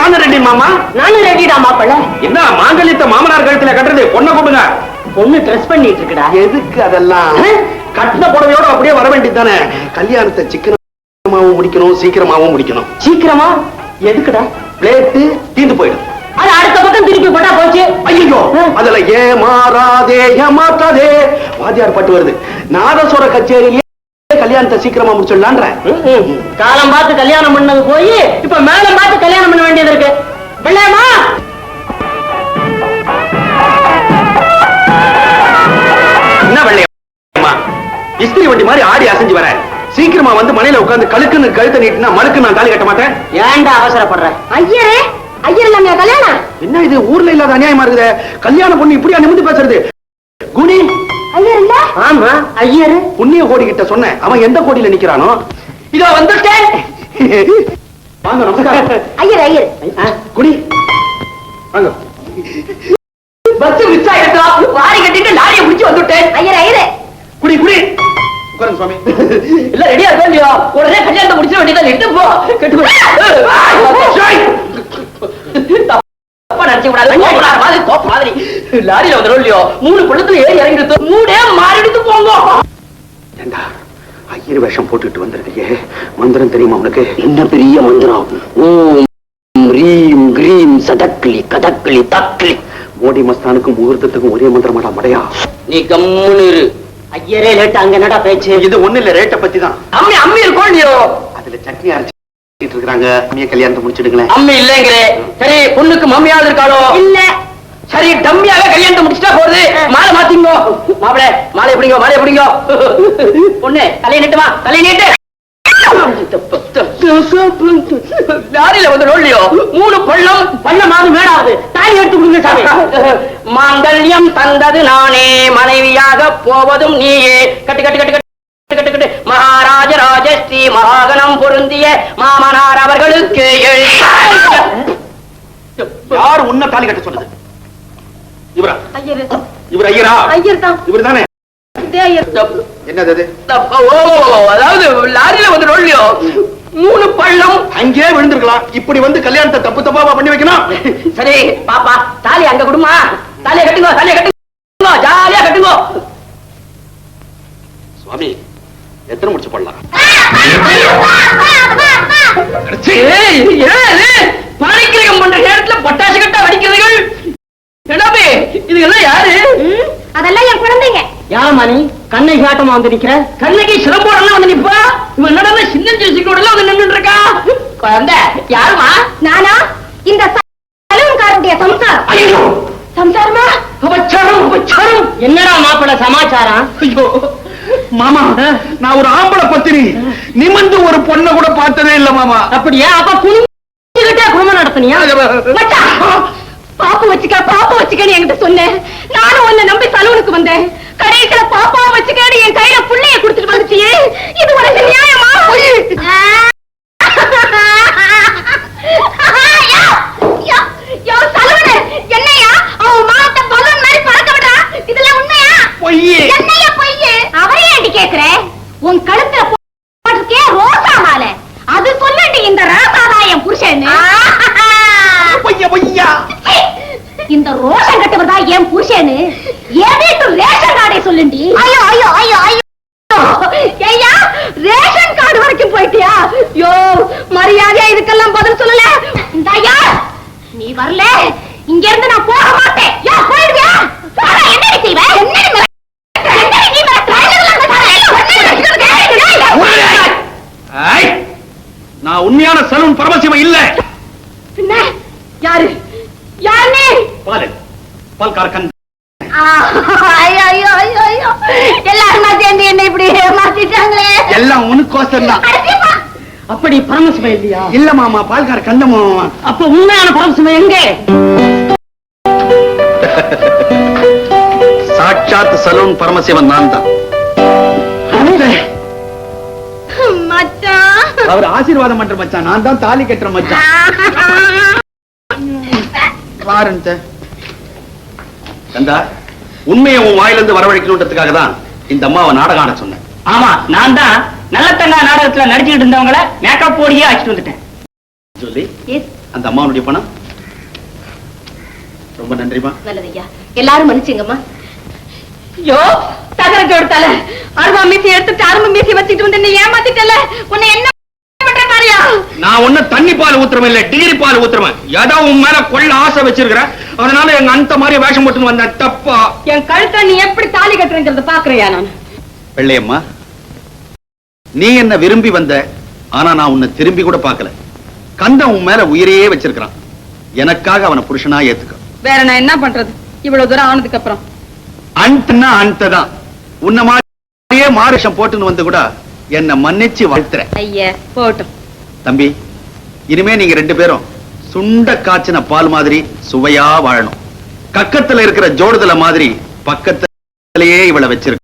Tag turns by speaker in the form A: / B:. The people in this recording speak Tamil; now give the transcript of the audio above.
A: நானும் ரெடி மாமா?
B: நானும் ரெடிடா மாப்பிள்ள.
A: என்ன மாங்கல்யத்தை மாமனார் கழுத்துல கட்டுறது? பொண்ணை கொடுங்க
B: பொண்ணு ட்ரெஸ் பண்ணிட்டு இருக்குடா
A: எதுக்கு அதெல்லாம்? கட்டின புடவையோட அப்படியே வர வேண்டியது தானே கல்யாணத்தை சிக்கனமாவும் முடிக்கணும் சீக்கிரமாவும் முடிக்கணும்.
B: சீக்கிரமா? எதுக்குடா?
A: பிளேட்டு தீந்து போயிடும்.
B: அது அடுத்த பக்கம் திருப்பி போட்டா போச்சு.
A: ஐயோ அதுல ஏமாறாதே ஏமாத்தாதே வாத்தியார் பாட்டு வருது. நாதஸ்வர கச்சேரியிலே கல்யாணத்தை சீக்கிரமா முடிச்சிடலான்ற.
B: காலம் பார்த்து கல்யாணம் பண்ணது போய்
A: இஸ்திரி வண்டி மாதிரி ஆடி அசைஞ்சு வர. சீக்கிரமா வந்து மனையில உட்கார்ந்து கழுக்குன்னு கழுத்தை நீட்டினா மழுக்கு நான் தாலி கட்ட மாட்டேன்?
B: ஏன்டா அவசரப்படுற?
C: ஐயரே ஐயர் இல்லாம கல்யாணம்?
A: என்ன இது? ஊர்ல இல்லாத அநியாயமா இருக்குது? கல்யாண பொண்ணு இப்படியா நிமிந்து பேசுறது? குணி!
C: ஐயர் இல்ல?
B: ஆமா. ஐயரு?
A: புண்ணிய கோடி கிட்ட சொன்னேன். அவன் எந்த கோடியில நிக்கிறானோ?
B: இதோ வந்துட்டேன்
A: வாங்க நமஸ்காரம்.
C: ஐயர் ஐயர்.
A: குடி வாங்க.
B: பஸ் மிஸ் ஆயிடுச்சு வாரி கட்டிட்டு லாரியை பிடிச்சு வந்துட்டேன்.
C: ஐயர் ஐயர்.
A: குடி குடி உட்காருங்க சுவாமி.
B: இல்ல ரெடியா இருக்கா இல்லையா உடனே கல்யாணத்தை முடிச்சிட வேண்டியதான் எட்டு போ. கெட்டு லாரியில வந்துடும் இல்லையோ மூணு பள்ளத்துல ஏறி இறங்கிடுது மூடே மாறிடுத்து போங்க.
A: ஏண்டா? ஐயர் வேஷம் போட்டுட்டு வந்திருக்கையே மந்திரம் தெரியுமா உனக்கு? என்ன பெரிய மந்திரம்? ஓம் ரீம் கிரீம் சதக்லி கதக்லி தக்லி மோடி மஸ்தானுக்கும் முகூர்த்தத்துக்கும் ஒரே மந்திரமாடா மடையா?
B: நீ கம்முன்னு ஐயரே லேட்டு. அங்க என்னடா பேச்சு?
A: இது ஒண்ணு இல்ல ரேட்டை பத்தி தான்
B: அம்மி அம்மி இருக்கோ இல்லையோ
A: அதுல சட்னி அரைச்சிட்டு இருக்காங்க அம்மிய கல்யாணத்தை முடிச்சிடுங்களேன்.
B: அம்மி இல்லைங்கிறே. சரி பொண்ணுக்கு மம்மியாவது இருக்காளோ?
C: இல்ல.
B: சரி டம்மியாக கல்யாணத்தை முடிச்சிட்டா போகுது. மாலை மாத்திங்கோ. மாப்பிள மாலை எப்படிங்கோ மாலை எப்படிங்கோ பொண்ணு தலையை நீட்டுமா தலையை நீட்டு. லாரியில வந்து இல்லையோ மூணு பள்ளம் பள்ளமாவது மேடாது தாலி எடுத்து கொடுங்க சாமி. மாங்கல்யம் தந்தது நானே. மனைவியாக போவதும் நீயே. கட்டு கட்டு கட்டு கட்டு கட்டு கட்டு. மகாராஜ ராஜஸ்ரீ மகாகணம் பொருந்திய மாமனார் அவர்களுக்கு
A: யார் உன்ன தாலி கட்ட சொன்னது? இவரா?
C: ஐயர்.
A: இவர் ஐயரா?
C: ஐயர். தான்
A: இவர் தானே என்னது
B: தப்பா, அதாவது லாரியில வந்து இல்லையோ மூணு பள்ளம்.
A: அங்கே விழுந்திருக்கலாம். இப்படி வந்து கல்யாணத்தை தப்பு தப்பாவா பண்ணி வைக்கணும்?
B: சரி பாப்பா தாலி அங்க கொடுமா. தாலியை கட்டுங்க தாலியை கட்டுங்க ஜாலியா கட்டுங்க.
A: சுவாமி எத்தனை முடிச்சு போடலாம்?
B: ஏய், ஏய், ஏய், பாணிக்கிரகம் பண்ற நேரத்துல பட்டாசு கட்டா வெடிக்கிறதுகள். என்னப்பே இதுகெல்லாம் யாரு?
C: அதெல்லாம் என் குழந்தைங்க.
B: யாரம்மா நீ கண்ணை காட்டமா வந்து நிக்கிற? கண்ணகி சிலம்போடலாம் வந்து நிப்பா? இவன் என்னடா சின்ன ஜெசிக்கோட வந்து நின்னுட்டு இருக்கா குழந்தை யாருமா?
C: நானா? இந்த சலூன்காரனுடைய சம்சாரம்.
B: ஐயோ!
C: சம்சாரமா?
B: உபச்சாரம் உபச்சாரம் என்னடா மாப்பிள சமாச்சாரம்?
A: ஐயோ மாமா நான் ஒரு ஆம்பளை பத்தினி. நிமிந்து ஒரு பொண்ணை கூட பார்த்ததே இல்ல மாமா.
B: அப்படியா? அப்ப குனிஞ்சுகிட்டே குடும்பம் நடத்தினியா?
C: பாப்பு வச்சுக்க பாப்பா வச்சுக்கன்னு என்கிட்ட சொன்னேன். நானும் உன்னை நம்பி சலூனுக்கு வந்தேன் கடைசியில பாப்பா வச்சுக்கன்னு என் கையில புள்ளைய கொடுத்துட்டு வந்துச்சியே இது உனக்கு நியாயமா யோ, யோ, யோ, சலூனு, என்னய்யா? அவன் மானத்தை பலூன் மாதிரி பறக்க விடுறான். இதெல்லாம் உண்மையா?
A: பொய்யே.
C: என்னய்யா பொய்யு? அவரை ஏன்டி கேக்குற? உன் கழுத்துல போட்டிருக்கே ரோசா மாலை. அது சொல்லண்டி இந்த ராசாதான் என் புருஷன்னு.
A: பொய்யா பொய்யா
C: இந்த ரோஷன் கட்டவர் தான் என் புருஷன்னு என் வீட்டு ரேஷன் கார்டை சொல்லுண்டி ஐயோ ஐயோ ஐயோ ஐயோ ஐயா ரேஷன் கார்டு வரைக்கும் போயிட்டியா யோ மரியாதையா இதுக்கெல்லாம் பதில் சொல்லல இந்தாயா நீ வரல இங்க இருந்து நான் போக மாட்டேன் யோ போயிடுவியா ஆனா என்ன நீ செய்வ என்ன நீ மிரட்டுற? என்ன நீ மிரட்டுற?
A: ஐ! நான் உண்மையான சலூன் பரமசிவம் இல்ல
C: பின்ன யாரு? யார்
A: பாலு பால்கார கண்
C: ஐயோ ஐயோ ஐயோ ஐயோ. எல்லாருமா சேர்ந்து என்ன இப்படி
A: எல்லாம் உனக்கோசம் தான்
C: அடச்சிப்பா.
B: அப்படி பரமசிவம் இல்லையா?
A: இல்ல மாமா பால்கார கண்டமோ
B: அப்ப உண்மையான பரமசிவம் எங்கே?
A: சாட்சாத் சலூன் பரமசிவன் நான் தான்.
C: மச்சான்.
A: அவர் ஆசீர்வாதம் பண்ற மச்சான் நான் தான் தாலி கட்டுற மச்சான். பாருங்க கந்தா உண்மையை உன் வாயிலிருந்து வரவழைக்கணுன்றதுக்காக தான் இந்த அம்மாவை நாடகம் ஆட சொன்னேன்.
B: ஆமா நான் தான் நல்லத்தங்கா நாடகத்துல நடிச்சுட்டு இருந்தவங்கள மேக்கப் போடியே அடிச்சுட்டு வந்துட்டேன்.
A: சொல்லி
C: எஸ்.
A: அந்த அம்மாவுடைய பணம்? ரொம்ப நன்றிமா
C: நல்லதையா எல்லாரும் மன்னிச்சுங்கம்மா.
D: யோ தகர ஜோடுத்தால அருவா மீசி எடுத்துட்டு அரும்பு மீசி வச்சுட்டு வந்து ஏமாத்திட்டல உன்னை என்ன
E: நான் ஒண்ணு தண்ணி பால் ஊத்துறவன் இல்ல டிகிரி பால் ஊத்துறவன். ஏதோ உன் மேல கொள்ள ஆசை வச்சிருக்கிறேன் அதனால எங்க அந்த மாதிரி வேஷம் போட்டு வந்தேன் தப்பா.
D: என் கழுத்தை நீ எப்படி தாலி கட்டுறேங்கிறத பாக்குறியா நான்?
A: வெள்ளையம்மா நீ என்ன விரும்பி வந்த ஆனா நான் உன்னை திரும்பி கூட பார்க்கல. கந்தன் உன் மேல உயிரையே வச்சிருக்கிறான். எனக்காக அவனை புருஷனா ஏத்துக்க.
D: வேற நான் என்ன பண்றது? இவ்வளவு தூரம் ஆனதுக்கு அப்புறம்.
A: அன்ட்னா அன்ட்டு தான். உன்ன மாதிரியே மாறுஷம் போட்டுன்னு வந்து கூட என்ன மன்னிச்சு வாழ்த்துற
D: ஐயா போட்டும்.
A: தம்பி இனிமே நீங்க ரெண்டு பேரும் சுண்ட காய்ச்சின பால் மாதிரி சுவையா வாழணும். கக்கத்துல இருக்கிற ஜோடுதல மாதிரி பக்கத்திலேயே இவளை வச்சிருக்க